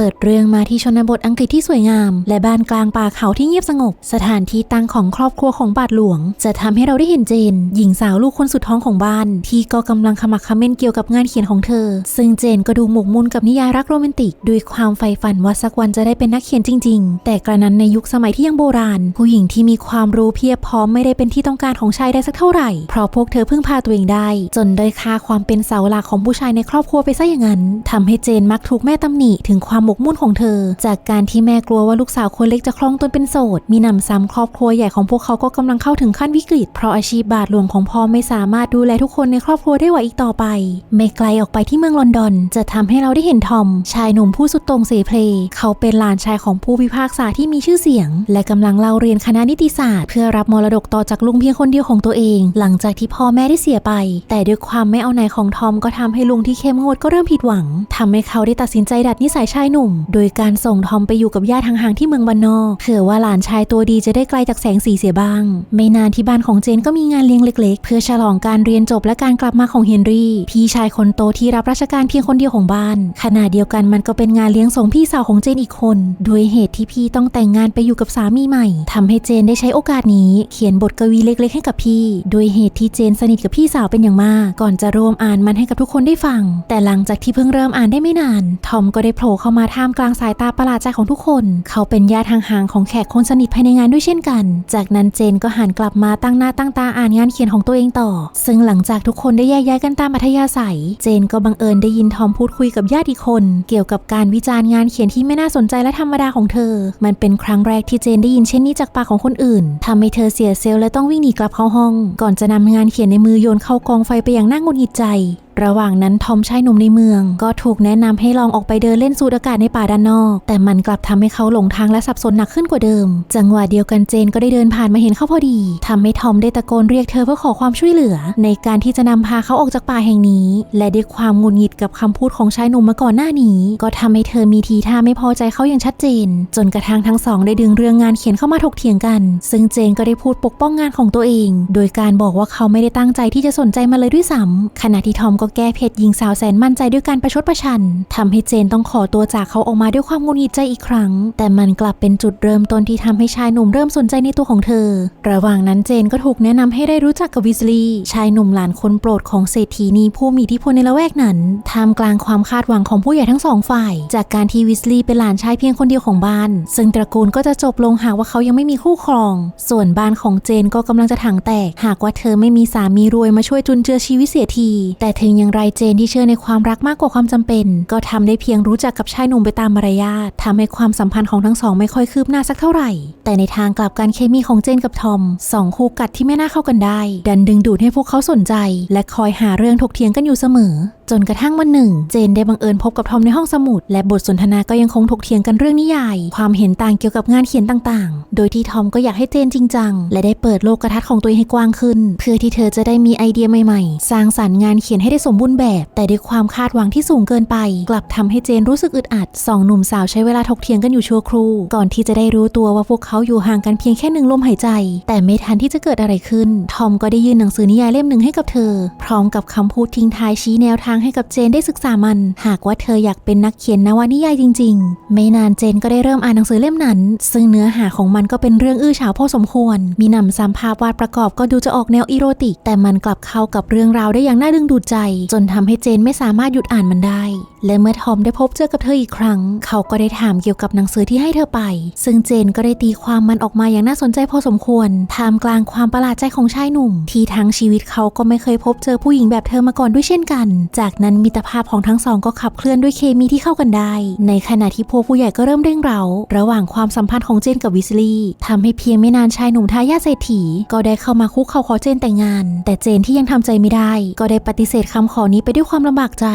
ปิดเรื่องมาที่ชนบทอังกฤษที่สวยงาม และบ้านกลางป่าเขาที่เงียบสงบ สถานที่ตั้งของครอบครัวของบาทหลวง จะทำให้เราได้เห็นเจน หญิงสาวลูกคนสุดท้องของบ้าน ที่ก็กำลังขมักขม้นเกี่ยวกับงานเขียนของเธอ ซึ่งเจนก็ดูหมกมุ่นกับนิยายรักโรแมนติก ด้วยความใฝ่ฝันว่าสักวันจะได้เป็นนักเขียนจริง ๆ แต่กระนั้นในยุคสมัยที่ยังโบราณ ผู้หญิงที่มีความรู้เพียบพร้อมไม่ได้เป็นที่ต้องการของชายได้สักเท่าไหร่ เพราะพวกเธอพึ่งพาตัวเองได้ จนได้ค่าความเป็นเสาหลักของผู้ชายในครอบครัวไปซะอย่างนั้นทำให้เจนมักถูกแม่ตำหนิถึงความมกมุ่นของเธอ จากการที่แม่กลัวว่าลูกสาวคนเล็กจะคลองตนเป็นโสด มีหนำซ้ำครอบครัวใหญ่ของพวกเขาก็กำลังเข้าถึงขั้นวิกฤต เพราะอาชีพบาทหลวงของพ่อไม่สามารถดูแลทุกคนในครอบครัวได้ไหวอีกต่อไป ไม่ไกลออกไปที่เมืองลอนดอน จะทำให้เราได้เห็นทอม ชายหนุ่มผู้สุดโต่งเสเพล เขาเป็นหลานชายของผู้พิพากษาที่มีชื่อเสียง และกำลังเล่าเรียนคณะนิติศาสตร์ เพื่อรับมรดกต่อจากลุงเพียงคนเดียวของตัวเอง หลังจากที่พ่อแม่ได้เสียไป แต่ด้วยความไม่เอาไหนของทอมก็ทำให้ลุงที่เข้มงวดก็เริ่มผิดหวังทำให้เขาได้ตัดสินใจดัดนิสัยชายหนุ่ม โดยการส่งทอมไปอยู่กับญาติห่างๆที่เมืองบ้านนอกเผื่อว่าหลานชายตัวดีจะได้ไกลจากแสงสีเสียบ้าง ไม่นานที่บ้านของเจนก็มีงานเลี้ยงเล็ก ๆ เพื่อฉลองการเรียนจบและการกลับมาของเฮนรี่ พี่ชายคนโตที่รับราชการเพียงคนเดียวของบ้าน ขณะเดียวกันมันก็เป็นงานเลี้ยงส่งพี่สาวของเจนอีกคนด้วยเหตุที่พี่ต้องแต่งงานไปอยู่กับสามีใหม่ทำให้เจนได้ใช้โอกาสนี้เขียนบทกวีเล็ก ๆ ให้กับพี่โดยเหตุที่เจนสนิทกับพี่สาวเป็นอย่างมาก ก่อนจะร่วมอ่านมันให้กับทุกคนได้ฟัง แต่หลังจากที่เพิ่งเริ่มอ่านได้ไม่นาน ทอมก็ได้โผล่เข้ามาาท่ามกลางสายตาประหลาดใจของทุกคน เขาเป็นญาติห่างๆของแขกคนสนิทภายในงานด้วยเช่นกัน จากนั้นเจนก็หันกลับมาตั้งหน้าตั้งตาอ่านงานเขียนของตัวเองต่อ ซึ่งหลังจากทุกคนได้แยกย้ายกันตามอัธยาศัย เจนก็บังเอิญได้ยินทอมพูดคุยกับญาติอีกคน เกี่ยวกับการวิจารณ์งานเขียนที่ไม่น่าสนใจและธรรมดาของเธอ มันเป็นครั้งแรกที่เจนได้ยินเช่นนี้จากปากของคนอื่นทำให้เธอเสียเซลล์และต้องวิ่งหนีกลับเข้าห้อง ก่อนจะนำงานเขียนในมือโยนเข้ากองไฟไปอย่างน่าหงุดหงิดใจ ระหว่างนั้นทอมชายหนุ่มในเมือง ก็ถูกแนะนำให้ลองออกไปเดินเล่นสูดอากาศในป่าด้านนอก แต่มันกลับทำให้เขาหลงทางและสับสนหนักขึ้นกว่าเดิม จังหวะเดียวกันเจนก็ได้เดินผ่านมาเห็นเขาพอดีทำให้ทอมได้ตะโกนเรียกเธอเพื่อขอความช่วยเหลือ ในการที่จะนำพาเขาออกจากป่าแห่งนี้ และด้วยความงุดหงิดกับคำพูดของชายหนุ่มมาก่อนหน้านี้ ก็ทำให้เธอมีทีท่าไม่พอใจเขาอย่างชัดเจน จนกระทั่งทั้งสองได้ดึงเรื่องงานเขียนเข้ามาถกเถียงกัน ซึ่งเจนก็ได้พูดปกป้องงานของตัวเอง โดยการบอกว่าเขาไม่ได้ตั้งใจที่จะสนใจมาเลยด้วยซ้ำขณะที่ทอมก็แก้เผ็ดยิงสาวแสนมั่นใจด้วยการประชดประชันทำให้เจนต้องขอตัวจากเขาออกมาด้วยความงุนงิดใจอีกครั้ง แต่มันกลับเป็นจุดเริ่มต้นที่ทำให้ชายหนุ่มเริ่มสนใจในตัวของเธอ ระหว่างนั้นเจนก็ถูกแนะนำให้ได้รู้จักกับวิสลีย์ชายหนุ่มหลานคนโปรดของเศรษฐีนีผู้มีอิทธิพลในละแวกนั้นท่ามกลางความคาดหวังของผู้ใหญ่ทั้งสองฝ่าย จากการที่วิสลีย์เป็นหลานชายเพียงคนเดียวของบ้าน ซึ่งตระกูลก็จะจบลงหากว่าเขายังไม่มีคู่ครอง ส่วนบ้านของเจนก็กำลังจะถังแตก หากว่าเธอไม่มีสามีรวยมาช่วยจุนเจือชีวิตเสียที แต่ถึงอย่างไรเจนที่เชื่อในความรักมากกว่าความจำเป็น ก็ทำได้เพียงรู้จักกับชายหนุ่มไปตามมารยาททำให้ความสัมพันธ์ของทั้งสองไม่ค่อยคืบหน้าสักเท่าไหร่ แต่ในทางกลับกันเคมีของเจนกับทอมสองคู่กัดที่ไม่น่าเข้ากันได้ ดันดึงดูดให้พวกเขาสนใจ และคอยหาเรื่องถกเถียงกันอยู่เสมอ จนกระทั่งวันหนึ่ง เจนได้บังเอิญพบกับทอมในห้องสมุด และบทสนทนาก็ยังคงถกเถียงกันเรื่องนิยาย ความเห็นต่างเกี่ยวกับงานเขียนต่างๆ โดยที่ทอมก็อยากให้เจนจริงจัง และได้เปิดโลกทัศน์ของตัวเองให้กว้างขึ้น เพื่อที่เธอจะได้มีไอเดียใหม่ๆ สร้างสรรค์งานเขียนให้ได้สมบูรณ์แบบ แต่ด้วยความคาดหวังที่สูงเกินไป กลับทำให้เจนรู้สึกอึดอัดสองหนุ่มสาวใช้เวลาถกเถียงกันอยู่ชั่วครู่ก่อนที่จะได้รู้ตัวว่าพวกเขาอยู่ห่างกันเพียงแค่หนึ่งลมหายใจ แต่ไม่ทันที่จะเกิดอะไรขึ้น ทอมก็ได้ยื่นหนังสือนิยายเล่มหนึ่งให้กับเธอ พร้อมกับคำพูดทิ้งท้ายชี้แนวทางให้กับเจนได้ศึกษามัน หากว่าเธออยากเป็นนักเขียนนวนิยายจริง ๆ ไม่นานเจนก็ได้เริ่มอ่านหนังสือเล่มนั้น ซึ่งเนื้อหาของมันก็เป็นเรื่องอื้อฉาวพอสมควร มีนำซ้ำภาพวาดประกอบก็ดูจะออกแนวอีโรติก แต่มันกลับเข้ากับเรื่องราวได้อย่างน่าดึงดูดใจ จนทำให้เจนไม่สามารถหยุดอ่านมันได้ และเมื่อทอมได้พบเจอกับเธออีกครั้ง เขาก็ได้ถามเกี่ยวกับหนังสือที่ให้เธอไป ซึ่งเจนก็ได้ตีความมันออกมาอย่างน่าสนใจพอสมควรท่ามกลางความประหลาดใจของชายหนุ่ม ที่ทั้งชีวิตเขาก็ไม่เคยพบเจอผู้หญิงแบบเธอมาก่อนด้วยเช่นกัน จากนั้นมิตรภาพของทั้งสองก็ขับเคลื่อนด้วยเคมีที่เข้ากันได้ ในขณะที่พวกผู้ใหญ่ก็เริ่มเร่งเร้าระหว่างความสัมพันธ์ของเจนกับวิสลีย์ทำให้เพียงไม่นานชายหนุ่มทายาทเศรษฐีก็ได้เข้ามาคุกเข่าขอเจนแต่งงาน แต่เจนที่ยังทำใจไม่ได้ ก็ได้ปฏิเสธคำขอนี้ไปด้วยความลำบากใจ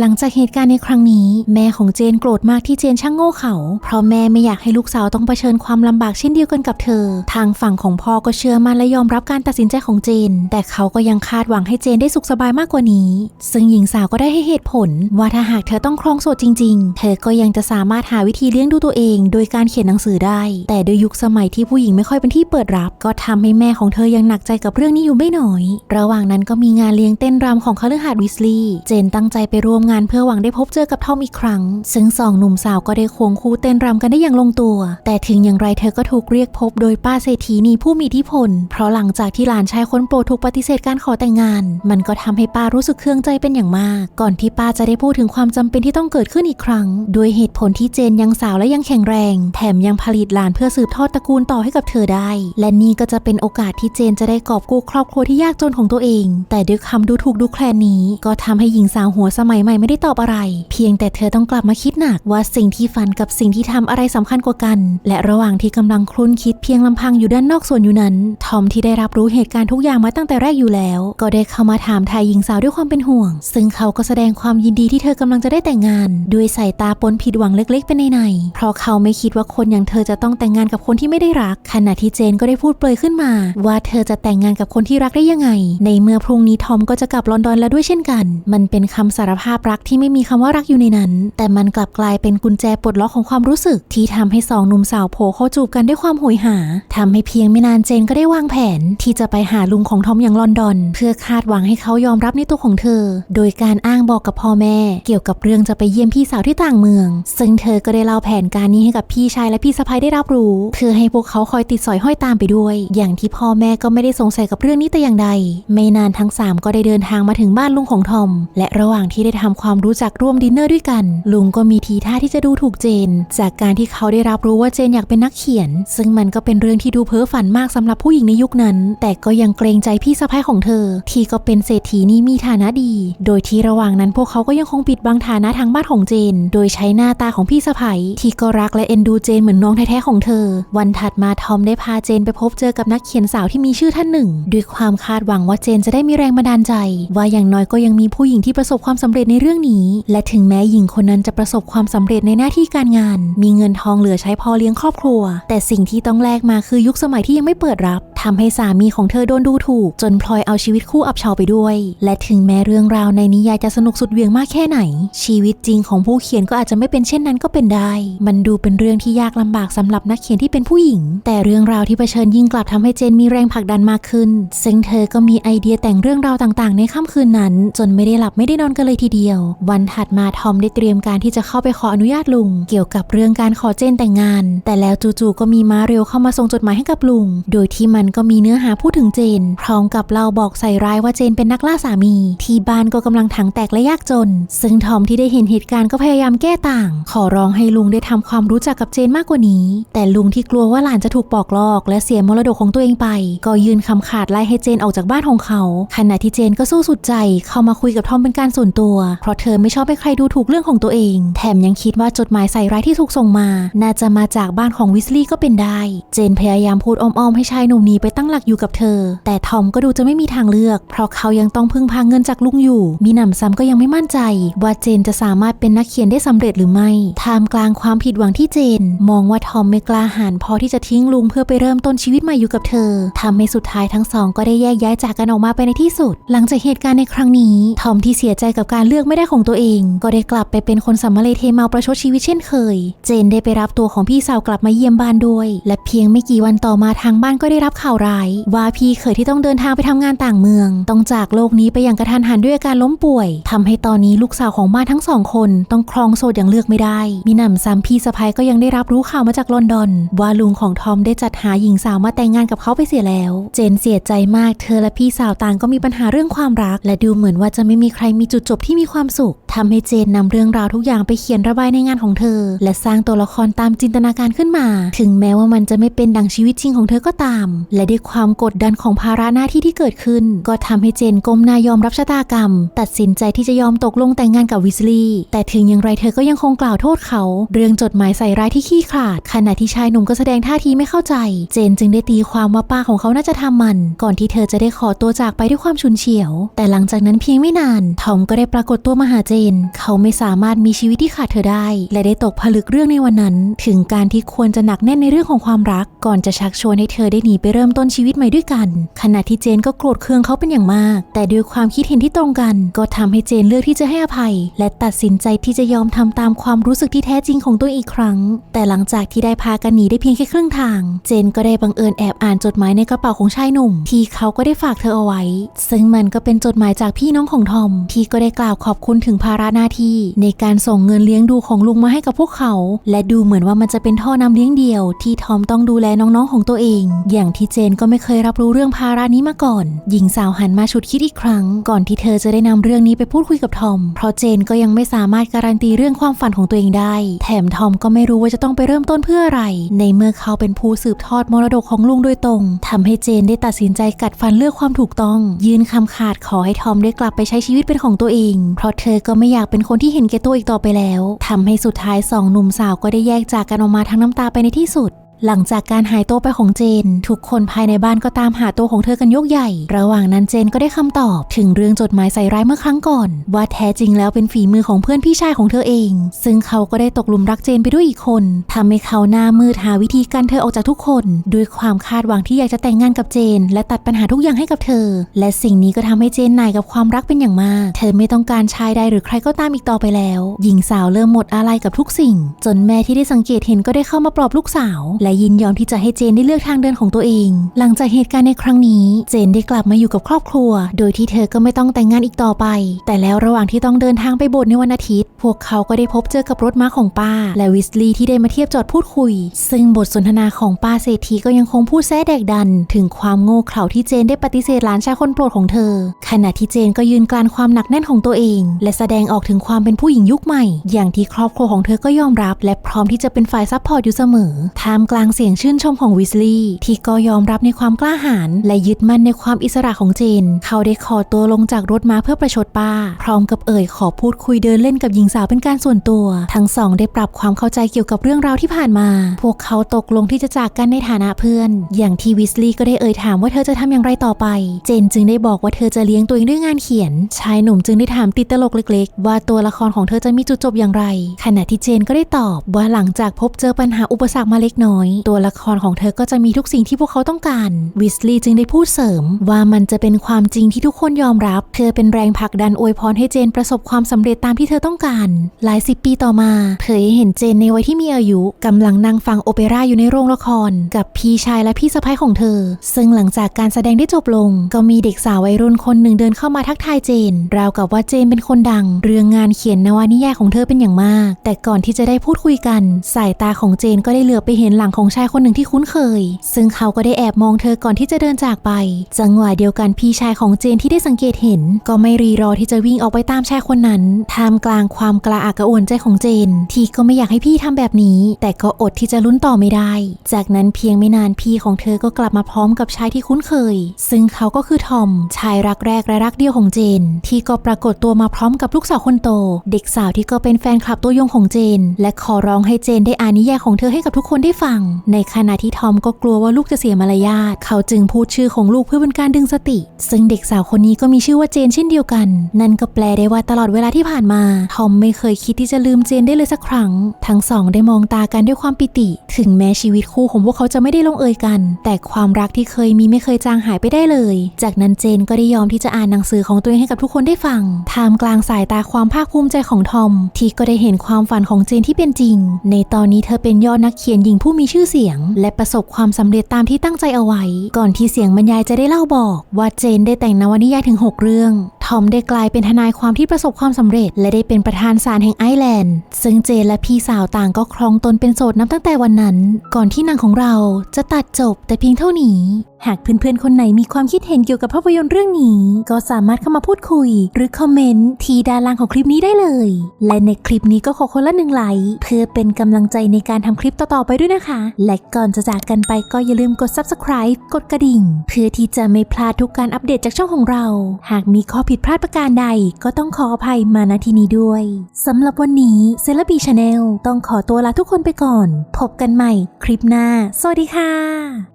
หลังจากเหตุการณ์ในครั้งนี้ แม่ของเจนโกรธมากที่เจนช่างโง่เขา เพราะแม่ไม่อยากให้ลูกสาวต้องเผชิญความลำบากเช่นเดียวกันกับเธอ ทางฝั่งของพ่อก็เชื่อมั่นและยอมรับการตัดสินใจของเจน แต่เขาก็ยังคาดหวังให้เจนได้สุขสบายมากกว่านี้ ซึ่งหญิงสาวก็ได้ให้เหตุผล ว่าถ้าหากเธอต้องครองโสดจริง ๆ เธอก็ยังจะสามารถหาวิธีเลี้ยงดูตัวเอง โดยการเขียนหนังสือได้ แต่โดยยุคสมัยที่ผู้หญิงไม่ค่อยเป็นที่เปิดรับ ก็ทำให้แม่ของเธอยังหนักใจกับเรื่องนี้อยู่ไม่น้อย ระหว่างนั้นก็มีงานเลี้ยงเต้นรำของคฤหาสน์วิสลีย์เจนตั้งใจไปร่วมงานเพื่อหวังได้พบบเจอกับทอมอีกครั้ง ซึ่งสองหนุ่มสาวก็ได้ควงคู่เต้นรำกันได้อย่างลงตัว แต่ถึงอย่างไรเธอก็ถูกเรียกพบโดยป้าเศรษฐีนีผู้มีอิทธิพล เพราะหลังจากที่หลานชายคนโปรดถูกปฏิเสธการขอแต่งงาน มันก็ทำให้ป้ารู้สึกเคืองใจเป็นอย่างมาก ก่อนที่ป้าจะได้พูดถึงความจำเป็นที่ต้องเกิดขึ้นอีกครั้งโดยเหตุผลที่เจนยังสาวและยังแข็งแรง แถมยังผลิตหลานเพื่อสืบทอดตระกูลต่อให้กับเธอได้ และนี่ก็จะเป็นโอกาสที่เจนจะได้กอบกู้ครอบครัวที่ยากจนของตัวเอง แต่ด้วยคำดูถูกดูแคลนนี้ ก็ทำให้หญิงสาวหัวสมัยใหม่ไม่ได้ตอบอะไรเพียงแต่เธอต้องกลับมาคิดหนักว่าสิ่งที่ฝันกับสิ่งที่ทำอะไรสำคัญกว่ากัน และระหว่างที่กำลังครุ่นคิดเพียงลำพังอยู่ด้านนอกสวนอยู่นั้น ทอมที่ได้รับรู้เหตุการณ์ทุกอย่างมาตั้งแต่แรกอยู่แล้ว ก็ได้เข้ามาถามทายหญิงสาวด้วยความเป็นห่วง ซึ่งเขาก็แสดงความยินดีที่เธอกำลังจะได้แต่งงาน ด้วยสายตาปนผิดหวังเล็กๆเป็นในๆเพราะเขาไม่คิดว่าคนอย่างเธอจะต้องแต่งงานกับคนที่ไม่ได้รัก ขณะที่เจนก็ได้พูดเปรยขึ้นมา ว่าเธอจะแต่งงานกับคนที่รักได้ยังไง ในเมื่อพรุ่งนี้ทอมก็จะกลับลอนดอนแล้วด้วยเช่นกัน มันเป็นคำสารภาพรักที่ไม่มีคำว่ารักอยู่ในนั้น แต่มันกลับกลายเป็นกุญแจปลดล็อกของความรู้สึก ที่ทำให้สองหนุ่มสาวโผล่เข้าจูบกันด้วยความโหยหาทำให้เพียงไม่นานเจนก็ได้วางแผน ที่จะไปหาลุงของทอมอย่างลอนดอน เพื่อคาดหวังให้เขายอมรับในตัวของเธอ โดยการอ้างบอกกับพ่อแม่ เกี่ยวกับเรื่องจะไปเยี่ยมพี่สาวที่ต่างเมือง ซึ่งเธอก็ได้เล่าแผนการนี้ให้กับพี่ชายและพี่สะใภ้ได้รับรู้ เพื่อให้พวกเขาคอยติดสอยห้อยตามไปด้วย อย่างที่พ่อแม่ก็ไม่ได้สงสัยกับเรื่องนี้แต่อย่างใด ไม่นานทั้งสามก็ได้เดินทางมาถึงบ้านลุงของทอม และระหว่างที่ได้ทำความรู้จักร่วมดินเนอร์ด้วยกัน ลุงก็มีทีท่าที่จะดูถูกเจน จากการที่เขาได้รับรู้ว่าเจนอยากเป็นนักเขียน ซึ่งมันก็เป็นเรื่องที่ดูเพ้อฝันมากสำหรับผู้หญิงในยุคนั้น แต่ก็ยังเกรงใจพี่สะใภ้ของเธอ ที่ก็เป็นเศรษฐีนี่มีฐานะดี โดยที่ระหว่างนั้นพวกเขาก็ยังคงปิดบังฐานะทางบ้านของเจน โดยใช้หน้าตาของพี่สะใภ้ที่ก็รักและเอ็นดูเจนเหมือนน้องแท้ๆของเธอ วันถัดมาทอมได้พาเจนไปพบเจอกับนักเขียนสาวที่มีชื่อท่านหนึ่ง ด้วยความคาดหวังว่าเจนจะได้มีแรงบันดาลใจ ว่าอย่างน้อยก็ยังมีผู้หญิงที่ประสบความสำเร็จในเรื่องนี้ และถึงแม้หญิงคนนั้นจะประสบความสำเร็จในหน้าที่การงาน มีเงินทองเหลือใช้พอเลี้ยงครอบครัว แต่สิ่งที่ต้องแลกมาคือยุคสมัยที่ยังไม่เปิดรับ ทำให้สามีของเธอโดนดูถูก จนพลอยเอาชีวิตคู่อับเฉาไปด้วย และถึงแม้เรื่องราวในนิยายจะสนุกสุดเวียงมากแค่ไหน ชีวิตจริงของผู้เขียนก็อาจจะไม่เป็นเช่นนั้นก็เป็นได้ มันดูเป็นเรื่องที่ยากลำบากสำหรับนักเขียนที่เป็นผู้หญิง แต่เรื่องราวที่เผชิญยิ่งกลับทำให้เจนมีแรงผลักดันมากขึ้น ซึ่งเธอก็มีไอเดียแต่งเรื่องราวต่างๆ ในค่ำคืนนั้น จนไม่ได้หลับไม่ได้นอนกันเลยทีเดียว วันถัดมาทอมได้เตรียมการที่จะเข้าไปขออนุญาตลุง เกี่ยวกับเรื่องการขอเจนแต่งงาน แต่แล้วจู่ๆก็มีม้าเร็วเข้ามาส่งจดหมายให้กับลุง โดยที่มันก็มีเนื้อหาพูดถึงเจน พร้อมกับเล่าบอกใส่ร้ายว่าเจนเป็นนักล่าสามี ที่บ้านก็กำลังถังแตกและยากจน ซึ่งทอมที่ได้เห็นเหตุการณ์ก็พยายามแก้ต่าง ขอร้องให้ลุงได้ทำความรู้จักกับเจนมากกว่านี้ แต่ลุงที่กลัวว่าหลานจะถูกปอกลอก และเสียมรดกของตัวเองไป ก็ยืนคำขาดไล่ให้เจนออกจากบ้านของเขา ขณะที่เจนก็สู้สุดใจเข้ามาคุยกับทอมเป็นการส่วนตัว เพราะเธอไม่ชอบให้ใครดูถูกเรื่องของตัวเอง แถมยังคิดว่าจดหมายใส่ร้ายที่ถูกส่งมา น่าจะมาจากบ้านของวิสลีย์ก็เป็นได้ เจนพยายามพูดอ้อมๆให้ชายหนุ่มนี้ไปตั้งหลักอยู่กับเธอ แต่ทอมก็ดูจะไม่มีทางเลือก เพราะเขายังต้องพึ่งพาเงินจากลุงอยู่ มีหนำซ้ำก็ยังไม่มั่นใจ ว่าเจนจะสามารถเป็นนักเขียนได้สำเร็จหรือไม่ท่ามกลางความผิดหวังที่เจน มองว่าทอมไม่กล้าหาญพอที่จะทิ้งลุงเพื่อไปเริ่มต้นชีวิตใหม่อยู่กับเธอทำให้สุดท้ายทั้งสองก็ได้แยกย้ายจากกันออกมาไปในที่สุด หลังจากเหตุการณ์ในครั้งนี้ทอมที่เสียใจกับการเลือกไม่ได้ของตัวเอง ก็ได้กลับไปเป็นคนสัมมาเลเทเมาประชดชีวิตเช่นเคย เจนได้ไปรับตัวของพี่สาวกลับมาเยี่ยมบ้านด้วย และเพียงไม่กี่วันต่อมาทางบ้านก็ได้รับข่าวร้าย ว่าพี่เขยที่ต้องเดินทางไปทำงานต่างเมือง ต้องจากโลกนี้ไปอย่างกระทันหันด้วยอาการล้มป่วยทำให้ตอนนี้ลูกสาวของบ้านทั้งสองคนต้องครองโสดอย่างเลือกไม่ได้ มีหนำซ้ำพี่สะพ้ยก็ยังได้รับรู้ข่าวมาจากลอนดอน ว่าลุงของทอมได้จัดหาหญิงสาวมาแต่งงานกับเขาไปเสียแล้ว เจนเสียใจมาก เธอและพี่สาวต่างก็มีปัญหาเรื่องความรัก และดูเหมือนว่าจะไม่มีใครมีจุดจบที่มีความสุข ทำให้เจนนำเรื่องราวทุกอย่างไปเขียนระบายในงานของเธอ และสร้างตัวละครตามจินตนาการขึ้นมา ถึงแม้ว่ามันจะไม่เป็นดังชีวิตจริงของเธอก็ตาม และด้วยความกดดันของภาระหน้าที่ที่เกิดขึ้น ก็ทำให้เจนก้มหน้ายอมรับชะตากรรม ตัดสินใจที่จะยอมตกลงแต่งงานกับวิสลีย์แต่ถึงอย่างไรเธอก็ยังคงกล่าวโทษเขา เรื่องจดหมายใส่ร้ายที่ขี้ขลาด ขณะที่ชายหนุ่มก็แสดงท่าทีไม่เข้าใจ เจนจึงได้ตีความว่าป้าของเขาน่าจะทำมัน ก่อนที่เธอจะได้ขอตัวจากไปด้วยความฉุนเฉียว แต่หลังจากนั้นเพียงไม่นานทอมก็ได้ปรากฏตัวมาหาเจนเขาไม่สามารถมีชีวิตที่ขาดเธอได้ และได้ตกผลึกเรื่องในวันนั้น ถึงการที่ควรจะหนักแน่นในเรื่องของความรัก ก่อนจะชักชวนให้เธอได้หนีไปเริ่มต้นชีวิตใหม่ด้วยกัน ขณะที่เจนก็โกรธเคืองเขาเป็นอย่างมาก แต่ด้วยความคิดเห็นที่ตรงกัน ก็ทำให้เจนเลือกที่จะให้อภัย และตัดสินใจที่จะยอมทำตามความรู้สึกที่แท้จริงของตัวองอีกครั้ง แต่หลังจากที่ได้พากันหนีได้เพียงแค่ครึ่งทาง เจนก็ได้บังเอิญแอบอ่านจดหมายในกระเป๋าของชายหนุ่ม ที่เขาก็ได้ฝากเธอเอาไว้ ซึ่งมันก็เป็นจดหมายจากพี่น้องของทอมที่ก็ได้กล่าวขอบคุณถึงภาาระหน้าที่ ในการส่งเงินเลี้ยงดูของลุงมาให้กับพวกเขา และดูเหมือนว่ามันจะเป็นท่อนำเลี้ยงเดียว ที่ทอมต้องดูแลน้องๆของตัวเอง อย่างที่เจนก็ไม่เคยรับรู้เรื่องภาระนี้มาก่อน หญิงสาวหันมาฉุดคิดอีกครั้ง ก่อนที่เธอจะได้นำเรื่องนี้ไปพูดคุยกับทอม เพราะเจนก็ยังไม่สามารถการันตีเรื่องความฝันของตัวเองได้ แถมทอมก็ไม่รู้ว่าจะต้องไปเริ่มต้นเพื่ออะไร ในเมื่อเขาเป็นผู้สืบทอดมรดกของลุงโดยตรงทำให้เจนได้ตัดสินใจกัดฟันเลือกความถูกต้อง ยื่นคำขาดขอให้ทอมได้กลับไปใช้ชีวิตเป็นของตัวเอง เพราะเธอก็ไม่อยากเป็นคนที่เห็นแก่ตัวอีกต่อไปแล้วทำให้สุดท้ายสองหนุ่มสาวก็ได้แยกจากกันออกมาทั้งน้ำตาไปในที่สุด หลังจากการหายตัวไปของเจน ทุกคนภายในบ้านก็ตามหาตัวของเธอกันยกใหญ่ ระหว่างนั้นเจนก็ได้คำตอบ ถึงเรื่องจดหมายใส่ร้ายเมื่อครั้งก่อน ว่าแท้จริงแล้วเป็นฝีมือของเพื่อนพี่ชายของเธอเอง ซึ่งเขาก็ได้ตกหลุมรักเจนไปด้วยอีกคนทำให้เขาหน้ามืดหาวิธีกันเธอออกจากทุกคน ด้วยความคาดหวังที่อยากจะแต่งงานกับเจน และตัดปัญหาทุกอย่างให้กับเธอ และสิ่งนี้ก็ทำให้เจนหน่ายกับความรักเป็นอย่างมาก เธอไม่ต้องการชายใดหรือใครก็ตามอีกต่อไปแล้ว หญิงสาวเริ่มหมดอะไรกับทุกสิ่ง จนแม่ที่ได้สังเกตเห็นก็ได้เข้ามาปลอบลูกสาวและยินยอมที่จะให้เจนได้เลือกทางเดินของตัวเอง หลังจากเหตุการณ์ในครั้งนี้ เจนได้กลับมาอยู่กับครอบครัว โดยที่เธอก็ไม่ต้องแต่งงานอีกต่อไป แต่แล้วระหว่างที่ต้องเดินทางไปโบสถ์ในวันอาทิตย์ พวกเขาก็ได้พบเจอกับรถม้าของป้า และวิสลีย์ที่ได้มาเทียบจอดพูดคุย ซึ่งบทสนทนาของป้าเศรษฐีก็ยังคงพูดแซ่แดกดัน ถึงความโง่เขลาที่เจนได้ปฏิเสธหลานชายคนโปรดของเธอ ขณะที่เจนก็ยืนกลานความหนักแน่นของตัวเอง และแสดงออกถึงความเป็นผู้หญิงยุคใหม่ อย่างที่ครอบครัวของเธอก็ยอมรับ และพร้อมที่จะเป็นฝ่ายซัพพอร์ตอยู่เสมอท่ามกลางางเสียงชื่นชมของวิสลีย์ที่ก็ยอมรับในความกล้าหาญและยึดมั่นในความอิสระของเจน เขาได้ขอตัวลงจากรถม้าเพื่อประชดป้า พร้อมกับเอ่ยขอพูดคุยเดินเล่นกับหญิงสาวเป็นการส่วนตัว ทั้งสองได้ปรับความเข้าใจเกี่ยวกับเรื่องราวที่ผ่านมา พวกเขาตกลงที่จะจากกันในฐานะเพื่อน อย่างที่วิสลีย์ก็ได้เอ่ยถามว่าเธอจะทำอย่างไรต่อไป เจนจึงได้บอกว่าเธอจะเลี้ยงตัวเองด้วยงานเขียน ชายหนุ่มจึงได้ถามติดตลกเล็ก ๆ ว่าตัวละครของเธอจะมีจุดจบอย่างไร ขณะที่เจนก็ได้ตอบว่าหลังจากพบเจอปัญหาอุปสรรคมาเล็กน้อยตัวละครของเธอก็จะมีทุกสิ่งที่พวกเขาต้องการ วิสลีย์จึงได้พูดเสริม ว่ามันจะเป็นความจริงที่ทุกคนยอมรับ เธอเป็นแรงผลักดันอวยพรให้เจนประสบความสำเร็จตามที่เธอต้องการ หลายสิบปีต่อมาเผยให้เห็นเจนในวัยที่มีอายุกำลังนั่งฟังโอเปร่าอยู่ในโรงละคร กับพี่ชายและพี่สะใภ้ของเธอ ซึ่งหลังจากการแสดงได้จบลง ก็มีเด็กสาววัยรุ่นคนหนึ่งเดินเข้ามาทักทายเจน ราวกับว่าเจนเป็นคนดัง เรื่องงานเขียนนวนิยายของเธอเป็นอย่างมาก แต่ก่อนที่จะได้พูดคุยกัน สายตาของเจนก็ได้เหลือบไปเห็นหลังของชายคนหนึ่งที่คุ้นเคย ซึ่งเขาก็ได้แอบมองเธอก่อนที่จะเดินจากไป จังหวะเดียวกันพี่ชายของเจนที่ได้สังเกตเห็น ก็ไม่รีรอที่จะวิ่งออกไปตามชายคนนั้นท่ามกลางความกระอักกระอ่วนใจของเจน ที่ก็ไม่อยากให้พี่ทำแบบนี้ แต่ก็อดที่จะลุ้นต่อไม่ได้ จากนั้นเพียงไม่นานพี่ของเธอก็กลับมาพร้อมกับชายที่คุ้นเคย ซึ่งเขาก็คือทอม ชายรักแรกและรักเดียวของเจน ที่ก็ปรากฏตัวมาพร้อมกับลูกสาวคนโต เด็กสาวที่ก็เป็นแฟนคลับตัวยงของเจน และขอร้องให้เจนได้อ่านนิยายของเธอให้กับทุกคนได้ฟังในขณะที่ทอมก็กลัวว่าลูกจะเสียมารยาทเขาจึงพูดชื่อของลูกเพื่อเป็นการดึงสติ ซึ่งเด็กสาวคนนี้ก็มีชื่อว่าเจนเช่นเดียวกัน นั่นก็แปลได้ว่าตลอดเวลาที่ผ่านมา ทอมไม่เคยคิดที่จะลืมเจนได้เลยสักครั้ง ทั้งสองได้มองตากันด้วยความปิติ ถึงแม้ชีวิตคู่ของพวกเขาจะไม่ได้ลงเอยกัน แต่ความรักที่เคยมีไม่เคยจางหายไปได้เลย จากนั้นเจนก็ได้ยอมที่จะอ่านหนังสือของตัวเองให้กับทุกคนได้ฟังท่ามกลางสายตาความภาคภูมิใจของทอม ที่ก็ได้เห็นความฝันของเจนที่เป็นจริง ในตอนนี้เธอเป็นยอดนักเขียนหญิงผู้มีชื่อเสียง และประสบความสำเร็จตามที่ตั้งใจเอาไว้ ก่อนที่เสียงบรรยายจะได้เล่าบอกว่าเจนได้แต่งนวนิยายถึง 6 เรื่องทอมได้กลายเป็นทนายความที่ประสบความสำเร็จ และได้เป็นประธานศาลแห่งไอร์แลนด์ ซึ่งเจนและพี่สาวต่างก็ครองตนเป็นโสดนับตั้งแต่วันนั้น ก่อนที่หนังของเราจะตัดจบแต่เพียงเท่านี้ หากเพื่อนๆ คนไหนมีความคิดเห็นเกี่ยวกับภาพยนตร์เรื่องนี้ ก็สามารถเข้ามาพูดคุย หรือคอมเมนต์ที่ด้านล่างของคลิปนี้ได้เลย และในคลิปนี้ก็ขอคนละหนึ่งไลค์เพื่อเป็นกำลังใจในการทำคลิปต่อๆไปด้วยนะคะ และก่อนจะจากกันไปก็อย่าลืมกด subscribe กดกระดิ่ง เพื่อที่จะไม่พลาดทุกการอัปเดตจากช่องของเรา หากมีข้อผิดพลาดประการใดก็ต้องขออภัยมาณที่นี้ด้วยสำหรับวันนี้เซเลบีชาแนลต้องขอตัวลาทุกคนไปก่อน พบกันใหม่คลิปหน้า สวัสดีค่ะ